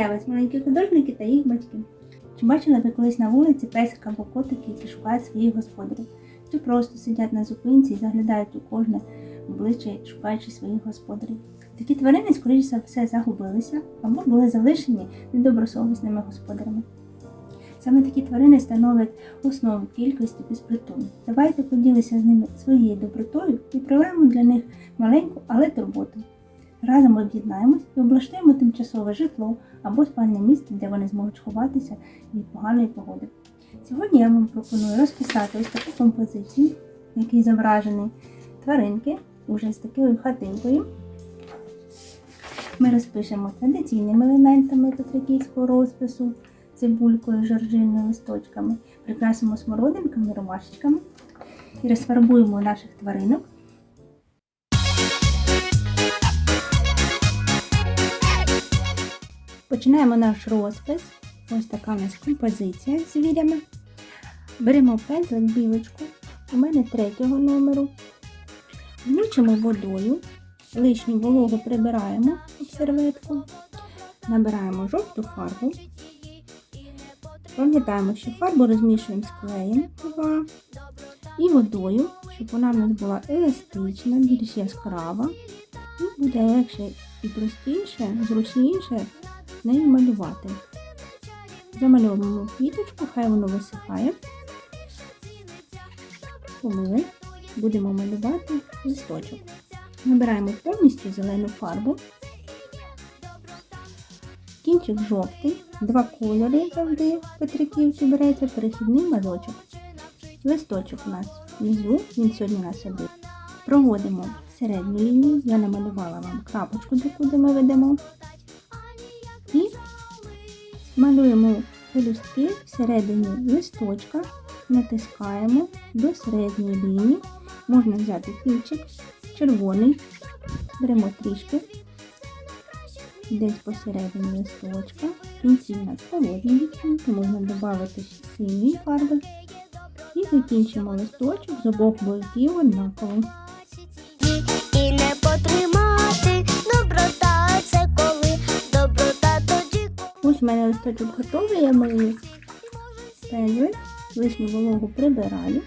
Вітаю вас, маленькі художники та їх батьки. Чи бачили ви колись на вулиці песика або котики, які шукають своїх господарів? Чи просто сидять на зупинці і заглядають у кожне обличчя, шукаючи своїх господарів? Такі тварини, скоріш за все, загубилися або були залишені недобросовісними господарями. Саме такі тварини становлять основу кількості безпритульних. Давайте поділися з ними своєю добротою і проявимо для них маленьку, але турботу. Разом об'єднаємось і облаштуємо тимчасове житло або спальне місце, де вони зможуть ховатися від поганої погоди. Сьогодні я вам пропоную розписати ось таку композицію, в якій зображені тваринки уже з такою хатинкою. Ми розпишемо традиційними елементами петриківського розпису, цибулькою, жоржиною, листочками, прикрасимо смородинками, ромашечками і розфарбуємо наших тваринок Починаємо наш розпис. Ось така у нас композиція з звірями. Беремо пензлик білочку, у мене третього номеру. Змочимо водою, лишню вологу прибираємо в серветку, набираємо жовту фарбу. Пам'ятаємо, що фарбу розмішуємо з клеєм і водою, щоб вона в нас була еластична, більш яскрава. І буде легше і простіше, зручніше нею малювати. Замальовуємо квіточку, хай воно висихає. Помили. Будемо малювати листочок. Набираємо повністю зелену фарбу. Кінчик жовтий, два кольори завжди Петриківці береться перехідний мазочок. Листочок у нас внизу, він сьогодні у нас один. Проводимо середню лінію, я намалювала вам крапочку, до куди ми ведемо. Малюємо пелюстки всередині листочка, натискаємо до середньої лінії. Можна взяти кінчик червоний, беремо трішки, десь посередині листочка. В кінці у нас холодні можна додати синьої фарби. І закінчимо листочок з обох боків однаково. Ось у мене листочок готовий, я мию пензлик, лишню вологу прибираю.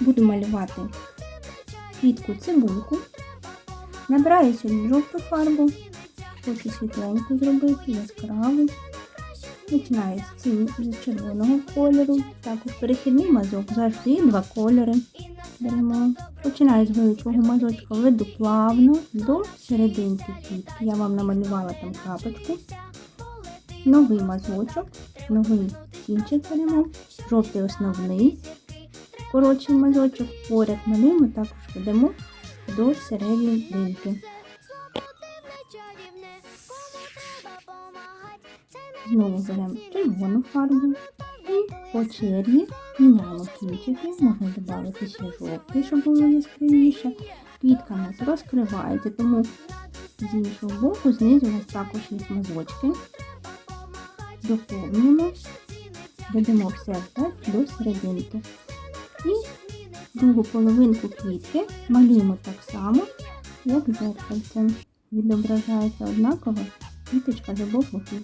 Буду малювати квітку цибульку. Набираю сьогодні жовту фарбу, хочу світленьку зробити, яскраву. Починаю з червоного кольору. Також перехідний мазок, завжди два кольори. Беремо. Починаю з великого мазочка, веду плавно до серединки квітки. Я вам намалювала там крапочку. Новий мазочок, новий кінчик беремо, жовтий основний, коротший мазочок, поряд малюємо, також ведемо до. Це Знову беремо червону фарбу і по черзі міняємо кінчики, можна додати ще жовтий, щоб було яскравіше. Квітка у нас розкривається, тому з іншого боку знизу у нас також є мазочки. Доповнюємо, ведемо все так до серединки. І другу половинку квітки малюємо так само, як зеркальцем. Відображається однаково квіточка з обох боків.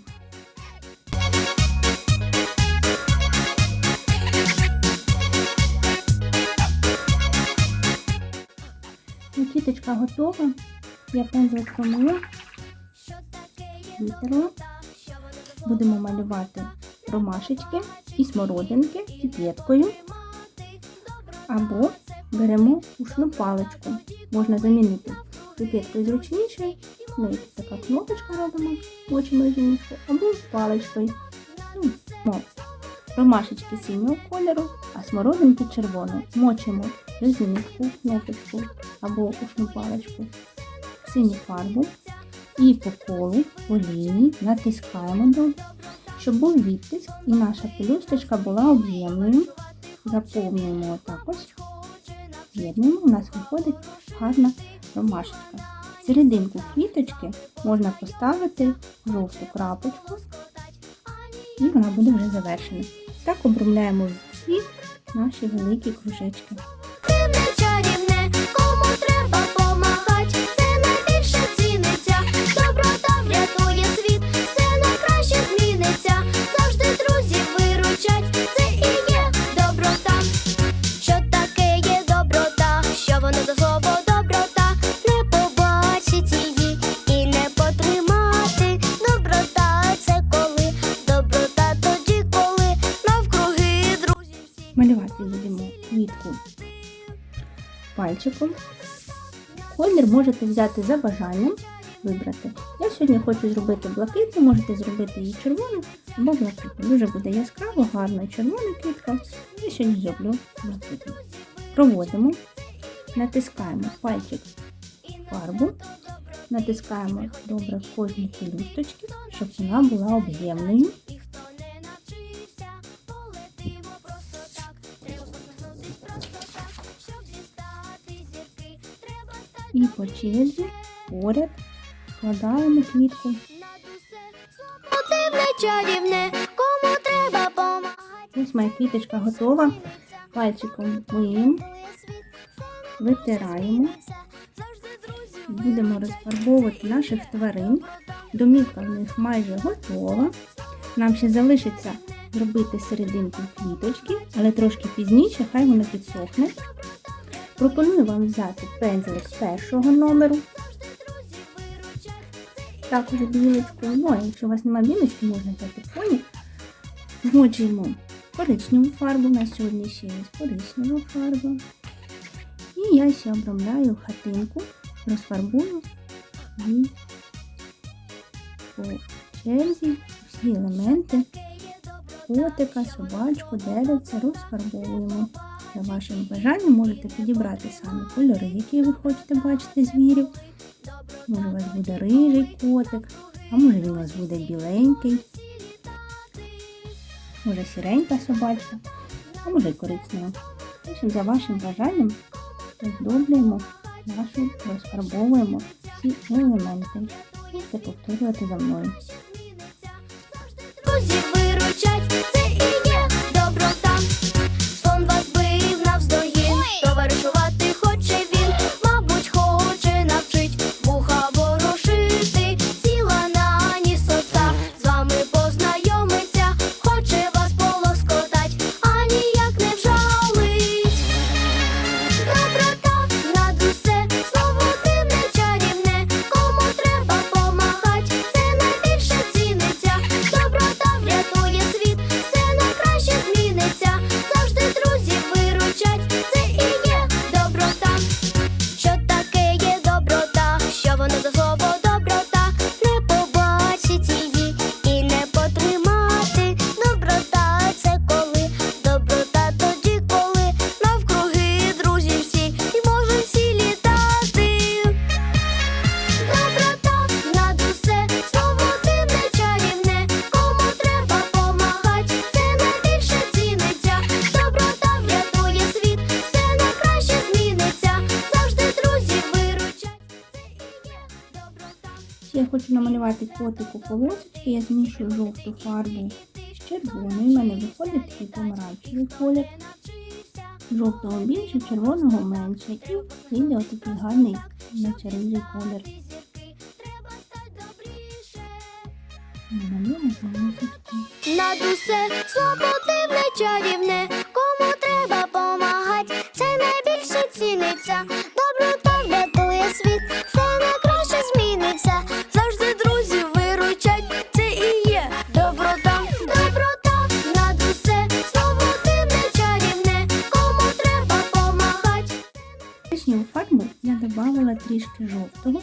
Кіточка готова. Я пензлик помила, витерла. Будемо малювати ромашечки і смородинки піпеткою. Або беремо ушну паличку. Можна замінити піпеткою зручніше. І така кнопочка робимо, мочимо жінку, або паличкою. Ну. Ромашечки синього кольору, а смородинки червоного. Мочимо резинку, кнопочку або ушну паличку, синю фарбу і по колу, по лінії натискаємо добре, щоб був відтиск і наша пелюсточка була об'ємною. Заповнюємо отак ось, з'єднуємо, у нас виходить гарна ромашечка. Серединку квіточки можна поставити жовту крапочку і вона буде вже завершена. Так обробляємо всі наші великі кружечки. малювати будемо квітку пальчиком. Колір можете взяти за бажанням вибрати. Я сьогодні хочу зробити блакитну, можете зробити її червону або блакитну. Дуже буде яскраво, гарна червона квітка. Я сьогодні зроблю блакитну. Проводимо, натискаємо пальчик фарбу, натискаємо добре в кожній кілісточки, щоб вона була об'ємною. По черзі поряд складаємо квітку. Ось моя квіточка готова. Пальчиком миємо, витираємо. Будемо розфарбовувати наших тварин. Домівка в них майже готова. Нам ще залишиться зробити серединку квіточки, але трошки пізніше, хай воно підсохне. Пропоную вам взяти пензлик першого номеру. Також білочку. Ну, якщо у вас немає білочки, можна взяти поні. Змочуємо коричневу фарбу. У нас сьогодні ще є коричнева фарба. І я ще обрамляю хатинку, розфарбую і по черзі всі елементи котика, собачку, деревця розфарбовуємо. За вашим бажанням можете підібрати самі кольори, які ви хочете бачити звірів. Може у вас буде рижий котик, а може він у вас буде біленький. Може сіренька собачка, а може коричнева. За вашим бажанням оздоблюємо нашу, розфарбовуємо всі елементи. Можете повторювати за мною. Друзі виручать, це і Намалювати котику полосочки, я змішую жовту фарбу з червоною. У мене виходить такий помаранчевий колір. Жовтого більше, червоного менше. І вийде отакий гарний наче рижий колір. Над усе слово дивне, чарівне, кому треба помагать, це найбільше ціниться. Доброта врятує світ, трішки жовтого.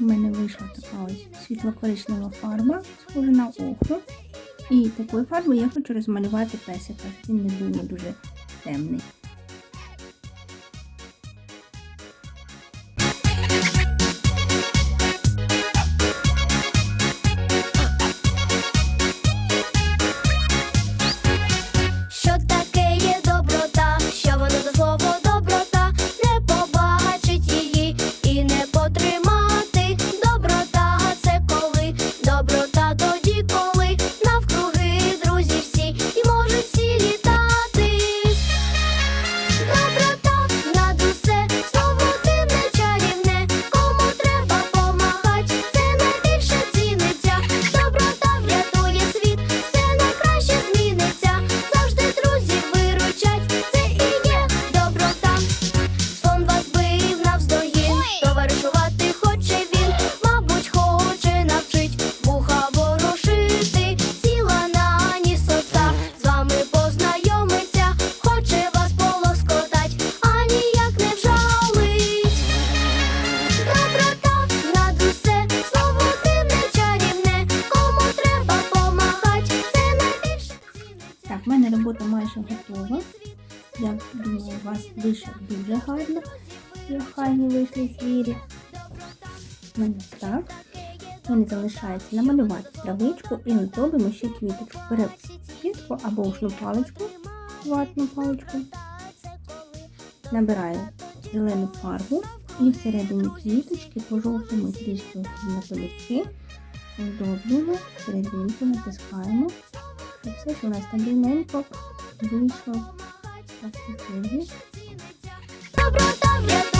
У мене вийшла така ось світло-коричнева фарба, схожа на охру. І такою фарбою я хочу розмалювати песика, він не дуже темний. Мене так. Мені залишається намалювати травичку і оздобимо ще квіточку. Беремо квітку або ушну паличку, ватну паличку. Набираю зелену фарбу і всередині квіточки по жовтому трішки на полівці оздоблюємо, серединку натискаємо. І все, що у нас стабільненько вийшло. Так. Доброта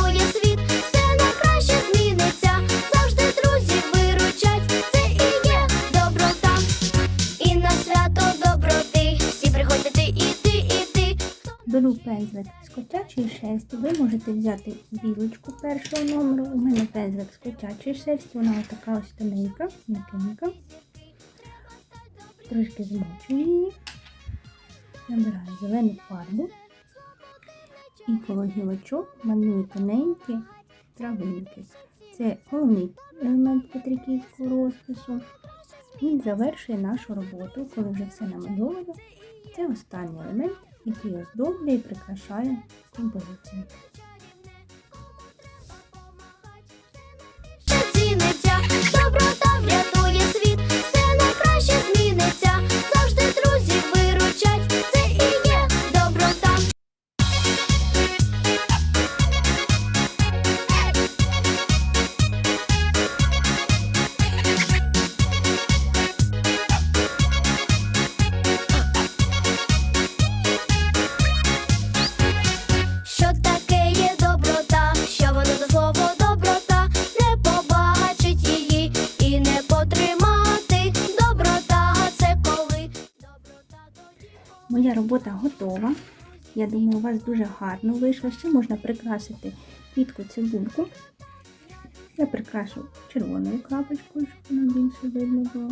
Беру пензлик з котячої шерсті. Ви можете взяти білочку першого номеру. У мене пензлик з котячої шерсті, вона така ось тоненька, м'якенька. Трошки змочую її. Набираю зелену фарбу. І коло гілочок малюю тоненькі травинки. Це головний елемент петриківського розпису. Він завершує нашу роботу, коли вже все намальовано. Це останній елемент, який оздоблює і прикрашає композицію. Робота готова. Я думаю, у вас дуже гарно вийшло. Ще можна прикрасити квітку цибульку. Я прикрашу червоною крапочкою, щоб вона більше видно було.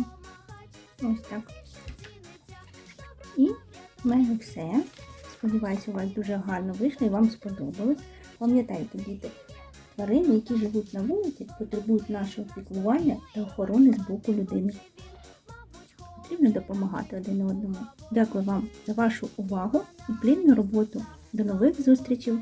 Ось так. І в мене все. Сподіваюся, у вас дуже гарно вийшло і вам сподобалось. Пам'ятайте, діти, тварини, які живуть на вулиці, потребують нашого піклування та охорони з боку людини. Потрібно допомагати один одному. Дякую вам за вашу увагу і плідну роботу. До нових зустрічей!